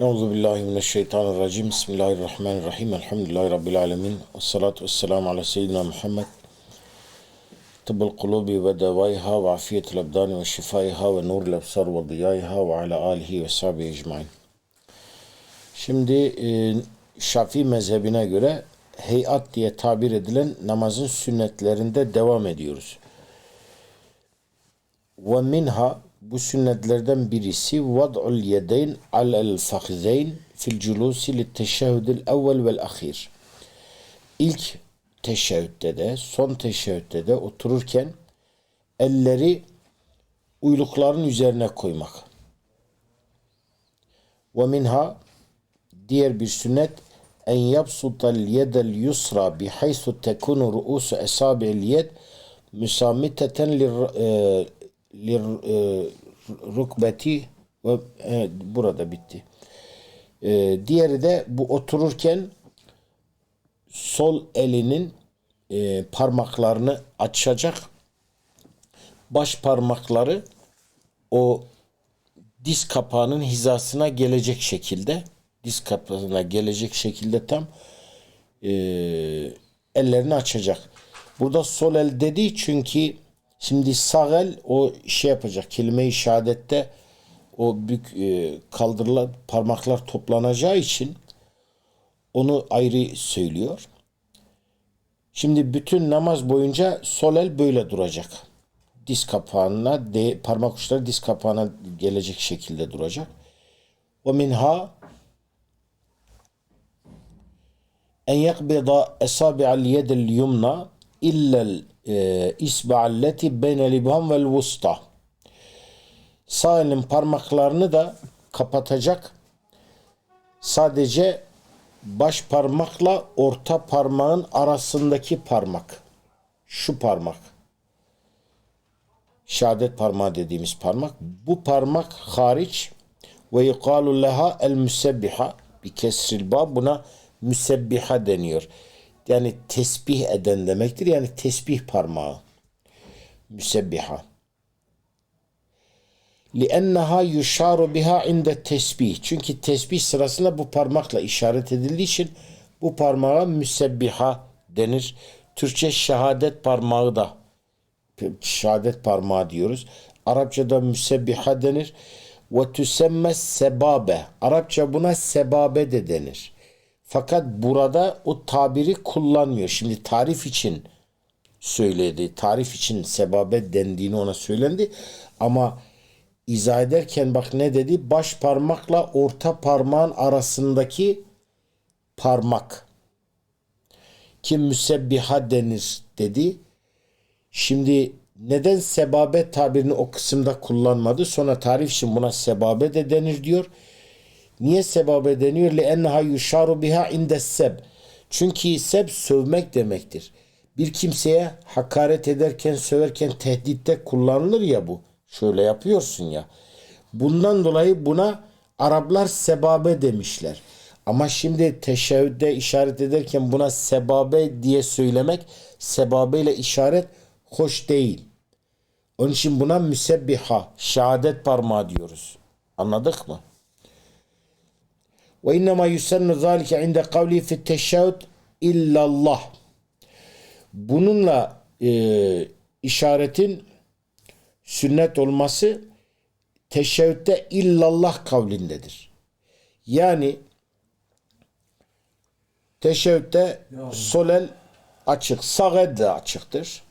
Euzu billahi mineşşeytanirracim. Bismillahirrahmanirrahim. Elhamdülillahi rabbil alamin. Ves salatu vesselamu ala seyyidina Muhammed. Tıbbul kulubi ve devaiha ve afiyetul abdani ve şifaiha ve nurul absar ve diyaiha ve ala alihi ve sahbihi ecmain. Şimdi e, Şafii mezhebine göre heyat diye tabir edilen namazın sünnetlerinde devam ediyoruz. Ve minha bu sünnetlerden birisi vad'ul yedeyn alel fakzeyn fil culusi lit teşehhüdül evvel vel ahir. İlk teşehhütte de son teşehhütte de otururken elleri uylukların üzerine koymak. Ve minha diğer bir sünnet en yapsutal yedel yusra bihaysu tekunu ru'usu esabi'l yed müsamiteten lir, e, rukbeti ve evet, burada bitti. E, diğeri de bu otururken sol elinin e, parmaklarını açacak. Baş parmakları o diz kapağının hizasına gelecek şekilde diz kapağına gelecek şekilde tam e, ellerini açacak. Burada sol el dedi çünkü şimdi sağ el o şey yapacak kelime-i şehadette o büyük e, kaldırılan parmaklar toplanacağı için onu ayrı söylüyor. Şimdi bütün namaz boyunca sol el böyle duracak. Diz kapağına, de, parmak uçları diz kapağına gelecek şekilde duracak. Ve minha en yakbida esabi'al yedil yumna illel isba'alleti beynel ibham vel vusta. Sağ elin parmaklarını da kapatacak. Sadece baş parmakla orta parmağın arasındaki parmak. Şu parmak. Şehadet parmağı dediğimiz parmak. Bu parmak hariç ve yukalu leha el müsebbiha bir kesril bab buna müsebbiha deniyor Yani tesbih eden demektir. Yani tesbih parmağı. Müsebbiha. لِأَنَّهَا يُشَارُ بِهَا عِنْدَ tesbih. Çünkü tesbih sırasında bu parmakla işaret edildiği için bu parmağa müsebbiha denir. Türkçe şehadet parmağı da şehadet parmağı diyoruz. Arapçada müsebbiha denir. Ve tüsemme sebabe. Arapça buna sebabe de denir. Fakat burada o tabiri kullanmıyor. Şimdi tarif için söyledi. Tarif için sebabe dendiğini ona söylendi. Ama izah ederken bak ne dedi? Baş parmakla orta parmağın arasındaki parmak. Ki müsebbiha denir dedi. Şimdi neden sebabe tabirini o kısımda kullanmadı? Sonra tarif için buna sebabe de denir diyor. Niye sebabe deniyor? لِأَنَّهَا يُشَارُ biha inde seb. Çünkü seb sövmek demektir. Bir kimseye hakaret ederken, söverken tehditte kullanılır ya bu. Şöyle yapıyorsun ya. Bundan dolayı buna Araplar sebabe demişler. Ama şimdi teşehhüde işaret ederken buna sebabe diye söylemek, sebabe ile işaret hoş değil. Onun için buna müsebbiha, şehadet parmağı diyoruz. Anladık mı? Ve innema yusannu zalike inde kavli fi teşehhüd illallah. Bununla e, işaretin sünnet olması teşehhütte illallah kavlindedir. Yani teşehhütte sol el açık, sağ de açıktır.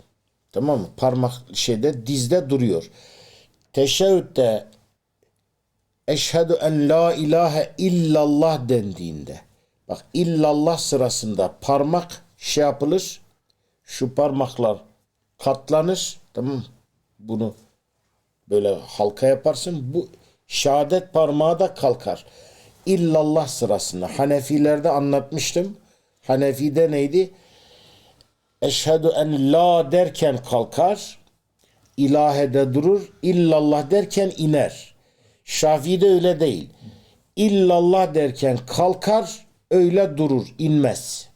Tamam mı? Parmak şeyde dizde duruyor. Teşehhütte eşhedü en la ilahe illallah dendiğinde. Bak illallah sırasında parmak şey yapılır. Şu parmaklar katlanır tamam bunu böyle halka yaparsın. Bu şehadet parmağı da kalkar. İllallah sırasında. Hanefilerde anlatmıştım. Hanefi'de neydi? Eşhedü en la derken kalkar ilahede durur illallah derken iner Şafii'de öyle değil. İllallah derken kalkar öyle durur inmez.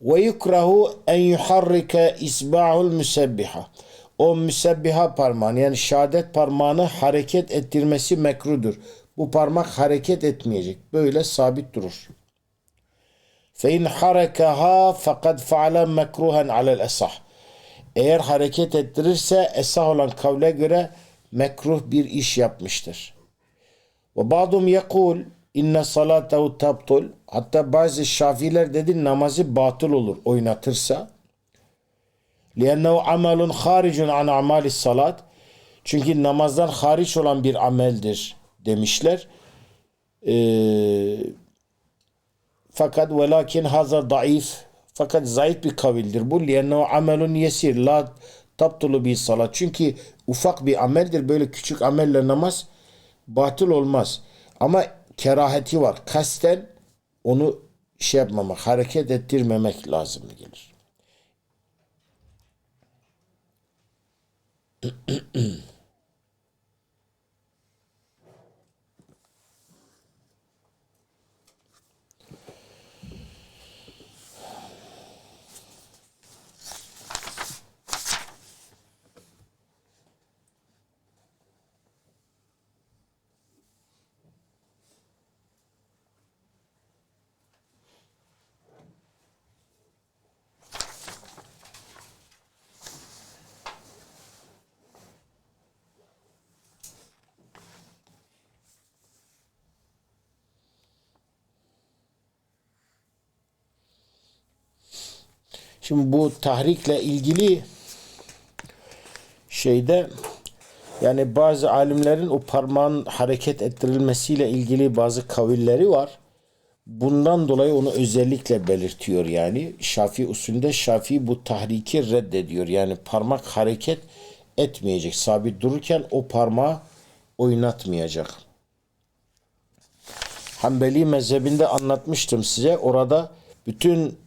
Ve yukrahu en yuharrike isba'ul müsebbiha. O müsebbiha parmağını yani şehadet parmağını hareket ettirmesi mekrudur. Bu parmak hareket etmeyecek. Böyle sabit durur. Fe in harekaha fakat faala mekruhen alel esah. Eğer hareket ettirirse esah olan kavle göre mekruh bir iş yapmıştır. Ve ba'dum yekul inne salatahu tabtul. Hatta bazı şafiler dedi namazı batıl olur oynatırsa. Liyennehu amelun haricun an amali salat. Çünkü namazdan hariç olan bir ameldir demişler. Ee, fakat velakin haza daif fakat zayıf bir kavildir bu. Liyennehu amelun yesir. La tabtulu bir salat. Çünkü ufak bir ameldir. Böyle küçük amelle namaz batıl olmaz. Ama keraheti var. Kasten onu şey yapmamak, hareket ettirmemek lazım gelir. Şimdi bu tahrikle ilgili şeyde yani bazı alimlerin o parmağın hareket ettirilmesiyle ilgili bazı kavilleri var. Bundan dolayı onu özellikle belirtiyor yani. Şafi usulünde Şafi bu tahriki reddediyor. Yani parmak hareket etmeyecek. Sabit dururken o parmağı oynatmayacak. Hanbeli mezhebinde anlatmıştım size. Orada bütün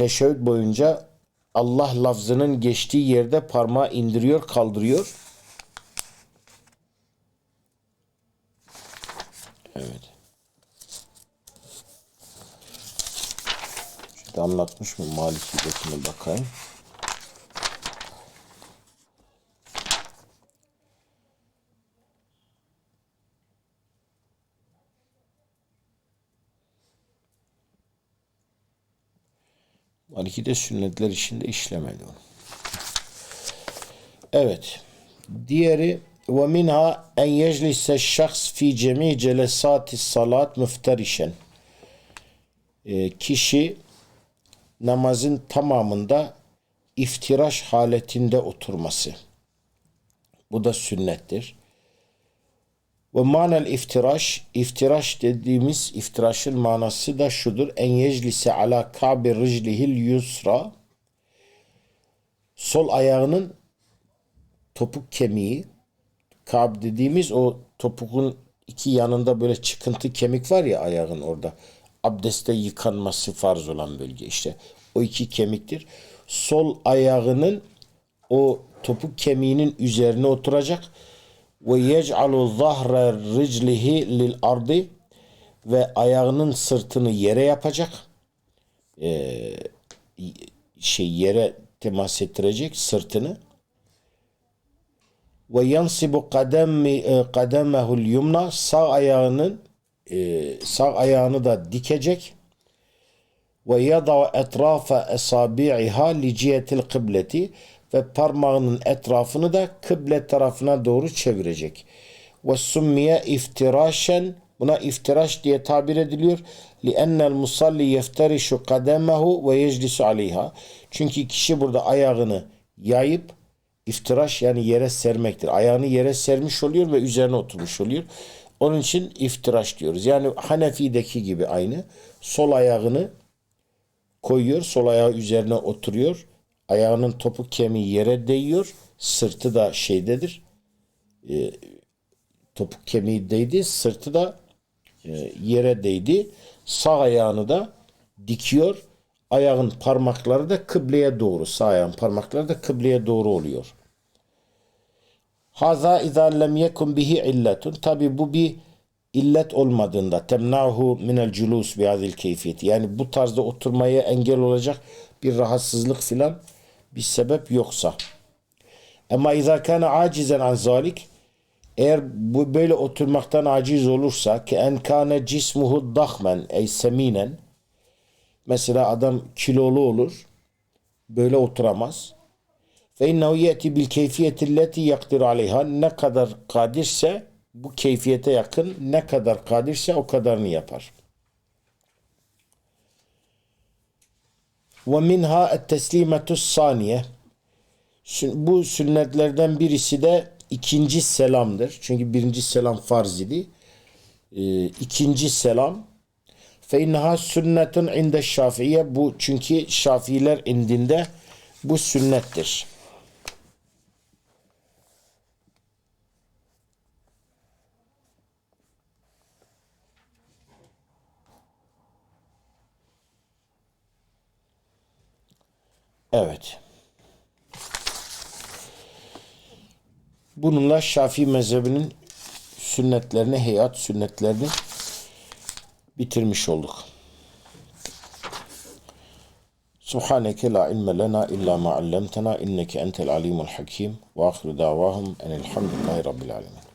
teşebbüt boyunca Allah lafzının geçtiği yerde parmağı indiriyor, kaldırıyor. Evet. Şurada anlatmış mı Maliki'dekine bakayım. Maliki de sünnetler içinde işlemedi onu. Evet. Diğeri ve minha en yeclise şahs fi cemi celesati salat müfterişen. Kişi namazın tamamında iftiraş haletinde oturması. Bu da sünnettir. Ve manel iftiraş, iftiraş dediğimiz iftiraşın manası da şudur. En yeclise ala kabi riclihil yusra. Sol ayağının topuk kemiği, kab dediğimiz o topukun iki yanında böyle çıkıntı kemik var ya ayağın orada. Abdeste yıkanması farz olan bölge işte. O iki kemiktir. Sol ayağının o topuk kemiğinin üzerine oturacak ve yec'alu zahre riclihi lil ardi ve ayağının sırtını yere yapacak. Ee, şey yere temas ettirecek sırtını. Ve yansibu kademi kademehul yumna sağ ayağının e, sağ ayağını da dikecek. Ve yada etrafa esabi'iha li cihetil kıbleti ve parmağının etrafını da kıble tarafına doğru çevirecek. Ve summiye iftirashen buna iftiraş diye tabir ediliyor. لِأَنَّ الْمُصَلِّ يَفْتَرِشُ قَدَمَهُ وَيَجْلِسُ عَلَيْهَا Çünkü kişi burada ayağını yayıp iftiraş yani yere sermektir. Ayağını yere sermiş oluyor ve üzerine oturmuş oluyor. Onun için iftiraş diyoruz. Yani Hanefi'deki gibi aynı. Sol ayağını koyuyor, sol ayağı üzerine oturuyor ayağının topuk kemiği yere değiyor. Sırtı da şeydedir. E, topuk kemiği değdi. Sırtı da e, yere değdi. Sağ ayağını da dikiyor. Ayağın parmakları da kıbleye doğru. Sağ ayağın parmakları da kıbleye doğru oluyor. Haza izâ lem yekun bihi illetun. Tabi bu bir illet olmadığında temnahu minel culus bi hadil keyfiyeti. Yani bu tarzda oturmaya engel olacak bir rahatsızlık filan bir sebep yoksa. Ama izâ kâne acizen an zalik eğer bu böyle oturmaktan aciz olursa ki en kâne cismuhu dahmen ey seminen mesela adam kilolu olur böyle oturamaz fe innehu yeti bil keyfiyeti leti yakdir aleyha ne kadar kadirse bu keyfiyete yakın ne kadar kadirse o kadarını yapar. Ve minha et teslimetus saniye bu sünnetlerden birisi de ikinci selamdır. Çünkü birinci selam farz idi. Ee, ikinci selam fe inneha sünnetun inde şafiye bu çünkü şafiiler indinde bu sünnettir. Evet. Bununla Şafii mezhebinin sünnetlerini, heyat sünnetlerini bitirmiş olduk. Subhaneke la ilme lena illa ma allamtena inneke entel alimul hakim ve ahiru davahum enelhamdülillahi rabbil alemin.